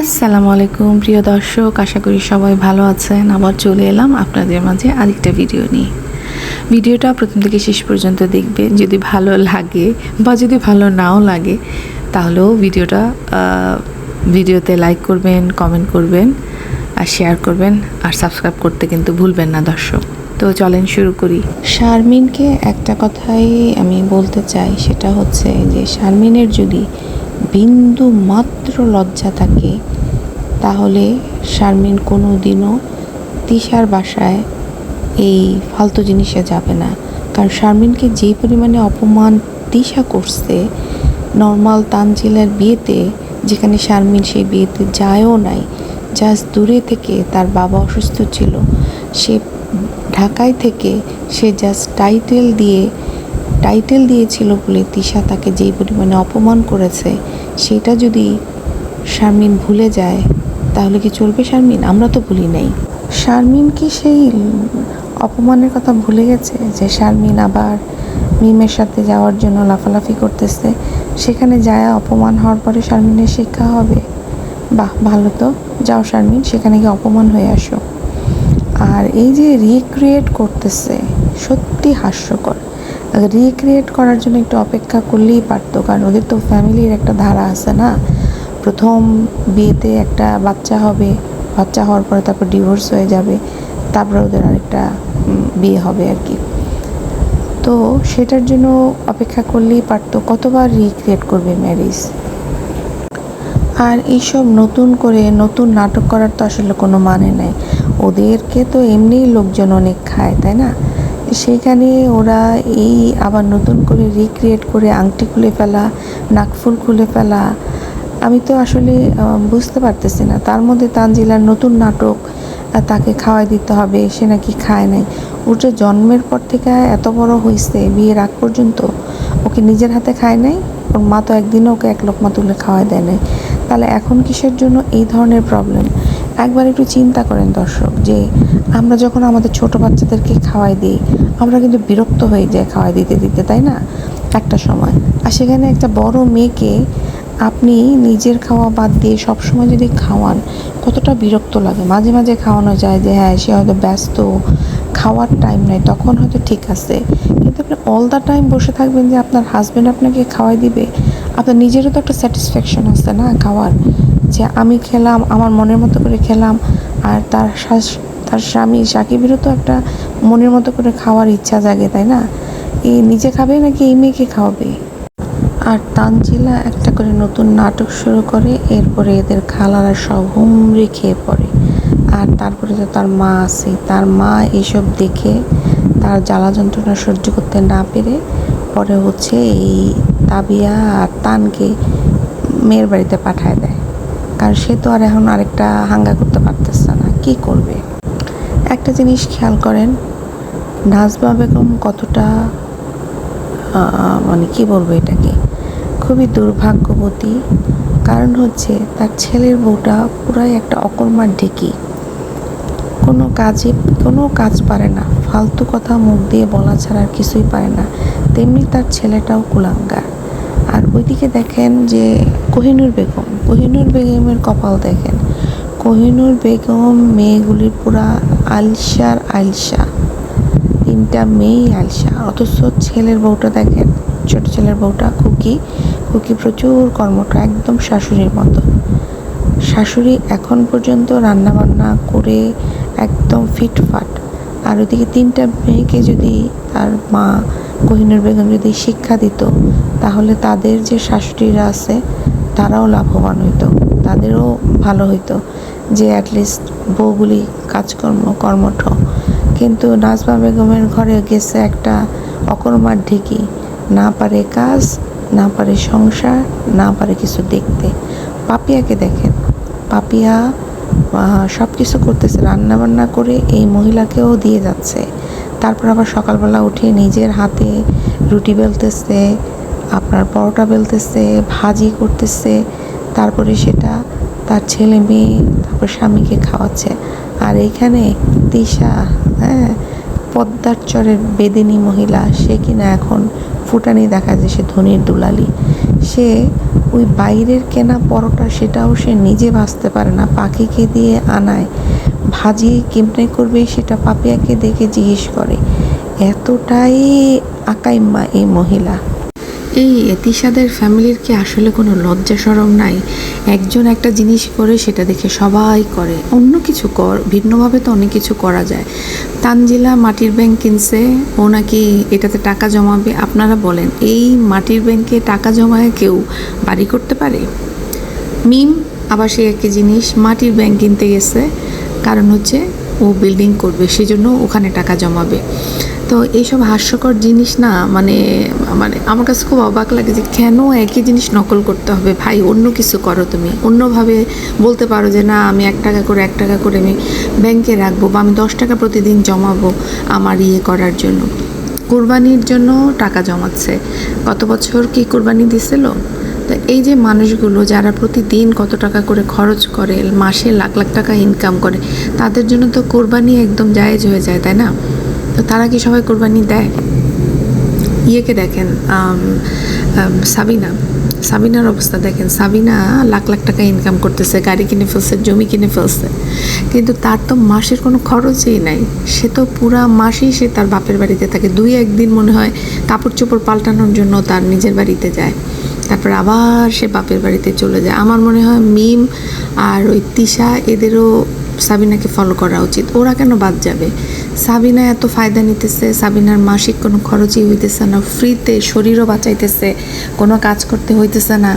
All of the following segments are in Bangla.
আসসালামু আলাইকুম, প্রিয় দর্শক। আশা করি সবাই ভালো আছেন। আবার চলে এলাম আপনাদের মাঝে আরেকটা ভিডিও নিয়ে। ভিডিওটা প্রথম থেকে শেষ পর্যন্ত দেখবেন। যদি ভালো লাগে বা যদি ভালো নাও লাগে, তাহলেও ভিডিওটা ভিডিওতে লাইক করবেন কমেন্ট করবেন, আর শেয়ার করবেন, আর সাবস্ক্রাইব করতে কিন্তু ভুলবেন না দর্শক। তো চলেন শুরু করি। শারমিনকে একটা কথাই আমি বলতে চাই, সেটা হচ্ছে যে, শারমিনের যদি বিন্দু মাত্র লজ্জা থাকে, তাহলে শারমিন কোনো দিনও তিশার বাসায় এই ফালতু জিনিসে যাবে না। কারণ শারমিনকে যে পরিমাণে অপমান তিশা করছে, নর্মাল তানজিলের বিয়েতে, যেখানে শারমিন সেই বিয়েতে যায়ও নাই, জাস্ট দূরে থেকে তার বাবা অসুস্থ ছিল, সে ঢাকায় থেকে সে জাস্ট টাইটেল দিয়ে টাইটেল দিয়েছিল বলে তিশা তাকে যেই পরিমাণে অপমান করেছে, সেটা যদি শারমিন ভুলে যায়, তাহলে কি চলবে শারমিন? আমরা তো ভুলি নাই। শারমিন কি সেই অপমানের কথা ভুলে গেছে, যে শারমিন আবার মিমের সাথে যাওয়ার জন্য লাফালাফি করতেছে? সেখানে যায় অপমান হওয়ার পরে শারমিনের শিক্ষা হবে? বাহ, ভালো তো। যাও শারমিন, সেখানে গিয়ে অপমান হয়ে আসো। আর এই যে রিক্রিয়েট করতেছে, সত্যি হাস্যকর। রিক্রিয়েট করার জন্য একটু অপেক্ষা করলেই পারতো, কারণ ওদের তো ফ্যামিলির একটা ধারা আছে না। প্রথম বিয়েতে একটা বাচ্চা হবে, বাচ্চা হওয়ার পরে তারপর ডিভোর্স হয়ে যাবে, তারপরে ওদের আরেকটা বিয়ে হবে আর কি। তো সেটার জন্য অপেক্ষা করলেই পারতো, কতবার রিক্রিয়েট করবে ম্যারিজ? আর এইসব নতুন করে নতুন নাটক করার তো আসলে কোনো মানে নাই। ওদেরকে তো এমনিই লোকজন অনেক খায়, তাই না? সেইখানে ওরা এই আবার নতুন করে রিক্রিয়েট করে আংটি খুলে ফেলা নাকফুল খুলে ফেলা। আমি তো আসলে বুঝতে পারতেছি না। তার মধ্যে তানজিলার নতুন নাটক তাকে খাওয়াই দিতে হবে, সে নাকি খায় নাই। ওর যে জন্মের পর থেকে এত বড় হয়েছে বিয়ের আগ পর্যন্ত, ওকে নিজের হাতে খায় নাই, ওর মা তো একদিনও ওকে এক লোকমা তুলে খাওয়াই দেয় নাই। তাহলে এখন কিসের জন্য এই ধরনের প্রবলেম একবার একটু চিন্তা করেন দর্শক, যে আমরা যখন আমাদের ছোট বাচ্চাদেরকে খাওয়াই দিই, আমরা কিন্তু বিরক্ত হয়ে যাই খাওয়াই দিতে দিতে, তাই না? একটা সময়। আর সেখানে একটা বড় মেয়েকে আপনি নিজের খাওয়া বাদ দিয়ে সবসময় যদি খাওয়ান, কতটা বিরক্ত লাগে। মাঝে মাঝে খাওয়ানো যায় যে হ্যাঁ সে হয়তো ব্যস্ত, খাওয়ার টাইম নেই, তখন হয়তো ঠিক আছে। কিন্তু আপনি অল দ্য টাইম বসে থাকবেন যে, আপনার হাজব্যান্ড আপনাকে খাওয়াই দিবে, আপনার নিজেরও তো একটা স্যাটিসফ্যাকশন আছে না খাওয়ার? যে, আমি খেলাম, আমার মনের মতো করে খেলাম, আর তার তার স্বামী সাকিবেরও তো একটা মনের মতো করে খাওয়ার ইচ্ছা জাগে, তাই না? এই নিজে খাবে নাকি এই মেয়েকে খাওয়াবে? আর তানজিলা একটা করে নতুন নাটক শুরু করে, এরপরে এদের খালারা সব হুমড়ি খেয়ে পড়ে। আর তারপরে তো তার মা আছে। তার মা এসব দেখে তার জ্বালা যন্ত্রণা সহ্য করতে না পেরে পরে হচ্ছে এই তাবিয়া আর তানকে মেয়ের বাড়িতে পাঠায় দেয়। কারণ সে তো আর এখন আরেকটা হাঙ্গা করতে পারতেছে না। কি করবে? একটা জিনিস খেয়াল করেন, নাজমা বেগম কতটা মানে কি বলব এটাকে? খুবই দুর্ভাগ্যবতী। কারণ হচ্ছে তার ছেলের বউটা পুরাই একটা অকর্মার ঢেকি। কোনো কাজে, কোনো কাজ পারে না। ফালতু কথা মুখ দিয়ে বলা ছাড়া আর কিছুই পারে না। তেমনি তার ছেলেটাও কুলাঙ্গার। আর ওইদিকে দেখেন যে কোহিনুর বেগম। কোহিনুর বেগমের কপাল দেখেন। কোহিনুর বেগম মেয়েগুলির পুরা আলসার আলসা। তিনটা মেয়েই আলসা অথচ ছেলের বউটা দেখেন, ছোট ছেলের বউটা খুকি। খুকি প্রচুর কর্মঠ, একদম শাশুড়ির মতো। শাশুড়ি এখন পর্যন্ত রান্না বান্না করে একদম ফিটফাট। আর ওদিকে তিনটা মেয়েকে যদি তার মা কোহিনুর বেগম যদি শিক্ষা দিত, তাহলে তাদের যে শাশুড়িরা আছে, তারাও লাভবান হইতো, তাদেরও ভালো হইতো। যে অ্যাটলিস্ট বউগুলি কাজকর্ম, কর্মঠ কিন্তু নাজমা বেগমের ঘরে গেছে একটা অকর্মার ঢিকি। না পারে কাজ, না পারে সংসার, না পারে কিছু দেখতে। পাপিয়াকে দেখেন। পাপিয়া সব কিছু করতেছে রান্না বান্না করে এই মহিলাকেও দিয়ে যাচ্ছে। তারপর আবার সকালবেলা উঠে নিজের হাতে রুটি বেলতেছে, আপনার পরোটা বেলতেছে, ভাজি করতেছে। তারপরে সেটা তার ছেলে মেয়ে, তারপর স্বামীকে খাওয়াচ্ছে। আর এইখানে তিশা হ্যাঁ পদ্মার চরের বেদিনী মহিলা, সে কিনা এখন ফুটানি দেখা যায় সে ধনির দুলালি। সে ওই বাইরের কেনা পরোটা সেটাও সে নিজে ভাজতে পারে না, পাখিকে দিয়ে আনায়। ভাজিয়ে কেমনে করবে সেটা পাপিয়াকে দেখে জিজ্ঞেস করে, এতটাই আকাইম্মা এই মহিলা? এই এতিশাদের ফ্যামিলির কি আসলে কোনো লজ্জা সরম নাই? একজন একটা জিনিস করে সেটা দেখে সবাই করে। অন্য কিছু কর, ভিন্নভাবে তো অনেক কিছু করা যায়। তানজিলা মাটির ব্যাংক কিনছে, ও নাকি এটাতে টাকা জমাবে? আপনারা বলেন, এই মাটির ব্যাংকে টাকা জমায় কেউ বাড়ি করতে পারে? মিম, আবার সে একই জিনিস, মাটির ব্যাংক কিনতে গেছে। কারণ হচ্ছে ও বিল্ডিং করবে, সেজন্য ওখানে টাকা জমাবে। তো এইসব হাস্যকর জিনিস না মানে মানে আমার কাছে খুব অবাক লাগে যে কেন একই জিনিস নকল করতে হবে? ভাই, অন্য কিছু করো তুমি। অন্যভাবে বলতে পারো যে, না, আমি এক টাকা করে, এক টাকা করে আমি ব্যাংকে রাখব বা আমি দশ টাকা প্রতিদিন জমাবো আমার ইয়ে করার জন্য। কোরবানির জন্য টাকা জমাচ্ছে। গত বছর কি কোরবানি দিছিল? তো এই যে মানুষগুলো যারা প্রতিদিন কত টাকা করে খরচ করে, মাসে লাখ লাখ টাকা ইনকাম করে, তাদের জন্য তো কোরবানি একদম জায়েজ হয়ে যায়, তাই না? তারা কি সবাই কোরবানি দেয়। ইয়েকে দেখেন সাবিনা। সাবিনার অবস্থা দেখেন, সাবিনা লাখ লাখ টাকা ইনকাম করতেছে, গাড়ি কিনে ফেলছে, জমি কিনে ফেলছে। কিন্তু তার তো মাসের কোনো খরচই নাই। সে তো পুরা মাসেই সে তার বাপের বাড়িতে থাকে। দুই একদিন মনে হয় কাপড় চোপড় পাল্টানোর জন্য তার নিজের বাড়িতে যায়। তারপর আবার সে বাপের বাড়িতে চলে যায়। আমার মনে হয় মিম আর ওই তিশা এদেরও সাবিনাকে ফলো করা উচিত। ওরা কেন বাদ যাবে? সাবিনা এত ফায়দা নিতেছে, সাবিনার মাসিক কোনো খরচই হইতেছে না, ফ্রিতে শরীরও বাঁচাইতেছে, কোনো কাজ করতে হইতেছে না।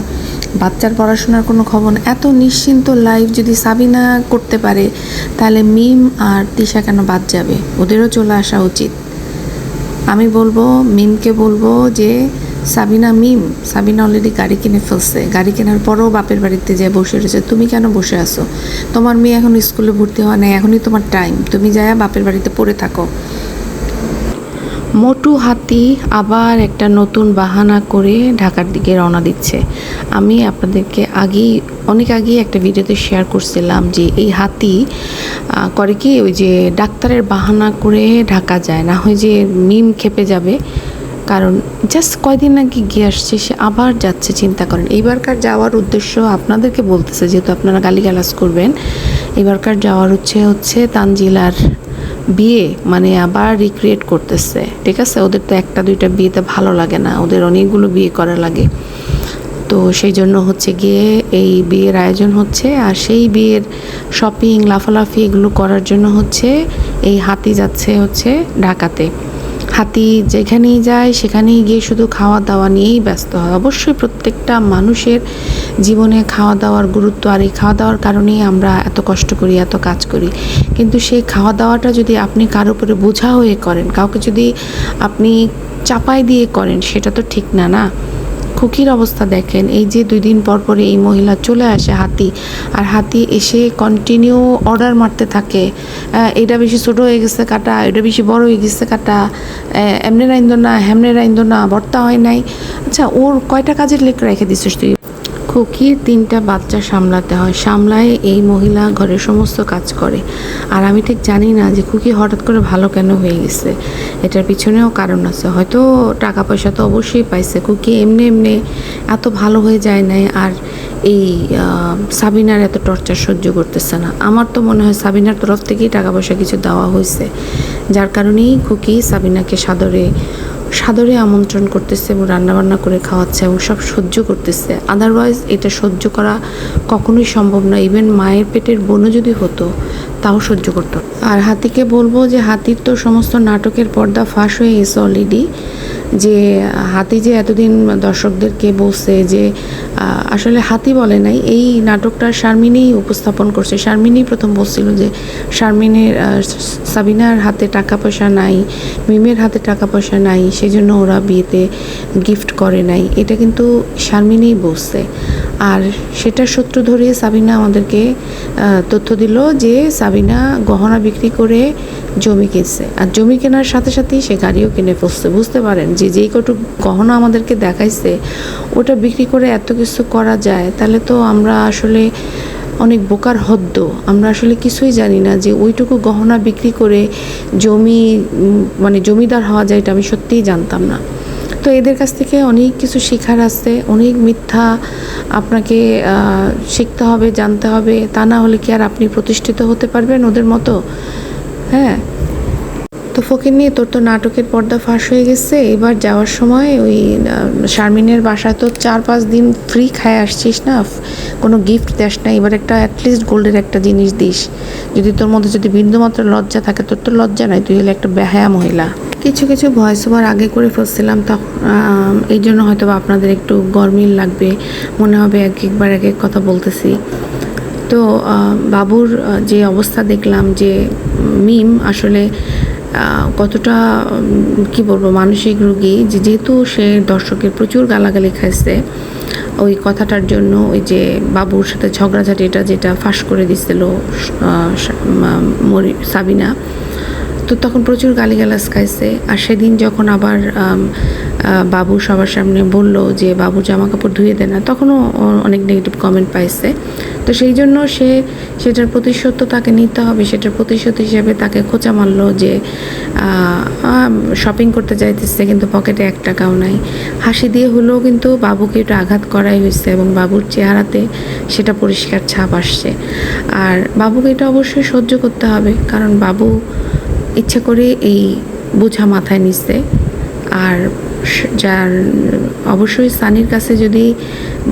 বাচ্চার পড়াশোনার কোনো খবর এত নিশ্চিন্ত লাইফ যদি সাবিনা করতে পারে, তাহলে মিম আর তিশা কেন বাদ যাবে? ওদেরও চলে আসা উচিত। আমি বলব, মিমকে বলব যে সাবিনা মিম, সাবিনা অলরেডি গাড়ি কিনে ফেলছে। গাড়ি কেনার পরেও বাপের বাড়িতে যে বসে রয়েছে, তুমি কেন বসে আছো? তোমার মেয়ে এখন স্কুলে ভর্তি হওয়া নেই, এখনই তোমার টাইম তুমি যায় বাপের বাড়িতে পড়ে থাকো। মোটু হাতি আবার একটা নতুন বাহানা করে ঢাকার দিকে রওনা দিচ্ছে। আমি আপনাদেরকে আগেই, অনেক আগেই একটা ভিডিওতে শেয়ার করছিলাম যে এই হাতি করে কি ওই যে ডাক্তারের বাহানা করে ঢাকা যায়, না হয় যে মিম খেপে যাবে। কারণ জাস্ট কয়দিন আগে গিয়ে আসছে, সে আবার যাচ্ছে, চিন্তা করেন। এইবারকার যাওয়ার উদ্দেশ্য আপনাদেরকে বলতেছে, যেহেতু আপনারা গালিগালাজ করবেন এবারকার যাওয়ার হচ্ছে হচ্ছে তানজিলার বিয়ে মানে আবার রিক্রিয়েট করতেছে। ঠিক আছে? ওদের তো একটা, দুইটা বিয়েতে ভালো লাগে না, ওদের অনেকগুলো বিয়ে করা লাগে। তো সেই জন্য হচ্ছে গিয়ে এই বিয়ের আয়োজন হচ্ছে, আর সেই বিয়ের শপিং লাফালাফি এগুলো করার জন্য হচ্ছে এই হাতি যাচ্ছে হচ্ছে ঢাকাতে। হাতি যেখানেই যায়, সেখানেই গিয়ে শুধু খাওয়া দাওয়া নিয়েই ব্যস্ত হয়। অবশ্যই প্রত্যেকটা মানুষের জীবনে খাওয়া দাওয়ার গুরুত্ব আর এই খাওয়া দাওয়ার কারণেই আমরা এত কষ্ট করি, এত কাজ করি। কিন্তু সেই খাওয়া দাওয়াটা যদি আপনি কারও উপরে বোঝা হয়ে করেন, কাউকে যদি আপনি চাপাই দিয়ে করেন, সেটা তো ঠিক না না? খুকির অবস্থা দেখেন। এই যে দুই দিন পর পরে এই মহিলা চলে আসে হাতি। আর হাতি এসে কন্টিনিউ অর্ডার মারতে থাকে। এটা বেশি ছোট হয়ে গেছে কাটা এটা বেশি বড় হয়ে গেছে কাটা। এমনি রাইন্দ না, হেমনে রাইন্দ না, ভর্তা হয় নাই। আচ্ছা ওর কয়টা কাজের লেখ রেখে দিছিস তুই? খুকির তিনটা বাচ্চা সামলাতে হয়, সামলায় এই মহিলা ঘরের সমস্ত কাজ করে। আর আমি ঠিক জানি না যে খুকি হঠাৎ করে ভালো কেন হয়ে গেছে। এটার পিছনেও কারণ আছে। হয়তো টাকা পয়সা তো অবশ্যই পাইছে। খুকি এমনি এমনি এত ভালো হয়ে যায় নাই আর এই সাবিনার এত টর্চার সহ্য করতেছে না। আমার তো মনে হয় সাবিনার তরফ থেকেই টাকা পয়সা কিছু দেওয়া হয়েছে। যার কারণেই খুকি সাবিনাকে সাদরে সাদরে আমন্ত্রণ করতেছে এবং রান্নাবান্না করে খাওয়াচ্ছে এবং সব সহ্য করতেছে। আদারওয়াইজ এটা সহ্য করা কখনোই সম্ভব না। ইভেন মায়ের পেটের বোনও যদি হতো, তাও সহ্য করতো। আর হাতিকে বলব যে, হাতির তো সমস্ত নাটকের পর্দা ফাঁস হয়ে গেছে অলরেডি যে, হাতি যে এতদিন দর্শকদেরকে বলছে যে আসলে হাতি বলে নাই, এই নাটকটা শারমিনেই উপস্থাপন করছে। শারমিনেই প্রথম বলছিল যে, শারমিনের সাবিনার হাতে টাকা পয়সা নাই, মিমের হাতে টাকা পয়সা নাই সেই জন্য ওরা বিয়েতে গিফট করে নাই। এটা কিন্তু শারমিনেই বলছে। আর সেটার সূত্র ধরে সাবিনা আমাদেরকে তথ্য দিল যে, সাবিনা গহনা বিক্রি করে জমি কিনছে। আর জমি কেনার সাথে সাথেই সে গাড়িও কিনে ফেলছে। বুঝতে পারেন, যে যেই কটু গহনা আমাদেরকে দেখাইছে, ওটা বিক্রি করে এত কিছু করা যায়, তাহলে তো আমরা আসলে অনেক বোকার হদ্দ। আমরা আসলে কিছুই জানি না যে ওইটুকু গহনা বিক্রি করে জমি মানে জমিদার হওয়া যায় এটা আমি সত্যিই জানতাম না। তো এদের কাছ থেকে অনেক কিছু শেখার আছে, অনেক মিথ্যা আপনাকে শিখতে হবে, জানতে হবে। তা না হলে কি আর আপনি প্রতিষ্ঠিত হতে পারবেন ওদের মতো? হ্যাঁ। তো ফকির নিয়ে তোর তো নাটকের পর্দা ফাঁস হয়ে গেছে। এবার যাওয়ার সময় ওই শারমিনের বাসায় তো চার পাঁচ দিন ফ্রি খায় আসছিস না? কোনো গিফট দেস না। এবার একটা অ্যাটলিস্ট গোল্ডের একটা জিনিস দিস। যদি তোর মধ্যে যদি বিন্দুমাত্র লজ্জা থাকে, তোর তো লজ্জা নাই। তুই হলে একটা বেহায়া মহিলা। কিছু কিছু ভয়েস ওভার আগে করে ফেলছিলাম তখন এই জন্য হয়তো আপনাদের একটু গরমিল লাগবে। মনে হবে এক একবার এক এক কথা বলতেছি। তো বাবুর যে অবস্থা দেখলাম যে, মিম আসলে কতটা কি বলব, মানসিক রুগী, যে যেহেতু সে দর্শকের প্রচুর গালাগালি খাইছে, ওই কথাটার জন্য ওই যে বাবুর সাথে ঝগড়াঝাটি, এটা যেটা ফাঁস করে দিছিল সাবিনা তো তখন প্রচুর গালিগালাজ খাইছে। আর সেদিন যখন আবার বাবু সবার সামনে বলল যে, বাবু জামা কাপড় ধুয়ে দেয় না, তখনও অনেক নেগেটিভ কমেন্ট পাইছে। তো সেই জন্য সে, সেটার প্রতিশোধ তো তাকে নিতে হবে। সেটার প্রতিশোধ হিসেবে তাকে খোঁচা মারলো যে শপিং করতে যাইতেছে কিন্তু পকেটে এক টাকাও নাই। হাসি দিয়ে হলেও কিন্তু বাবুকে একটু আঘাত করাই হয়েছে এবং বাবুর চেহারাতে সেটা পরিষ্কার ছাপ আসছে। আর বাবুকে এটা অবশ্যই সহ্য করতে হবে। কারণ বাবু ইচ্ছে করে এই বোঝা মাথায় নিচ্ছে আর যার অবশ্যই সানির কাছে যদি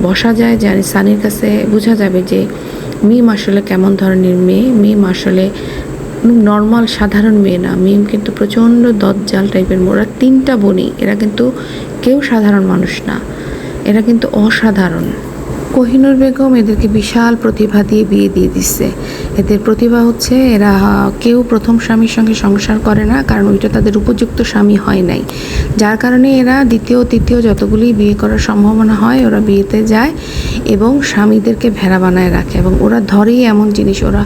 বসা যায়, যার সানির কাছে বোঝা যাবে যে মিম আসলে কেমন ধরনের মেয়ে। মিম আসলে নর্মাল সাধারণ মেয়ে না। মিম কিন্তু প্রচণ্ড দজ্জাল টাইপের ওরা তিনটা বোনই। এরা কিন্তু কেউ সাধারণ মানুষ না। এরা কিন্তু অসাধারণ। কোহিনুর বেগম এদেরকে বিশাল প্রতিভা দিয়ে বিয়ে দিয়ে দিচ্ছে এদের প্রতিভা হচ্ছে এরা কেউ প্রথম স্বামীর সঙ্গে সংসার করে না, কারণ ওইটা তাদের উপযুক্ত স্বামী হয় নাই। যার কারণে এরা দ্বিতীয়, তৃতীয় যতগুলি বিয়ে করার সম্ভাবনা হয়, ওরা বিয়েতে যায় এবং স্বামীদেরকে ভেড়া বানায় রাখে এবং ওরা ধরেই এমন জিনিস, ওরা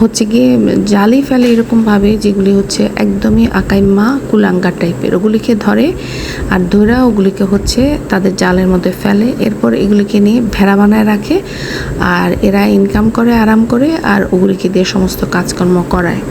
হচ্ছে গিয়ে জালি ফেলে এরকমভাবে, যেগুলি হচ্ছে একদমই আকাইম্মা কুলাঙ্গার টাইপের। ওগুলিকে ধরে আর ধরা ওগুলিকে হচ্ছে তাদের জালের মধ্যে ফেলে, এরপর এগুলিকে নিয়ে ভেড়া বানায় রাখে আর এরা ইনকাম করে, আরাম করে আর ওগুলিকে দিয়ে সমস্ত কাজকর্ম করায়।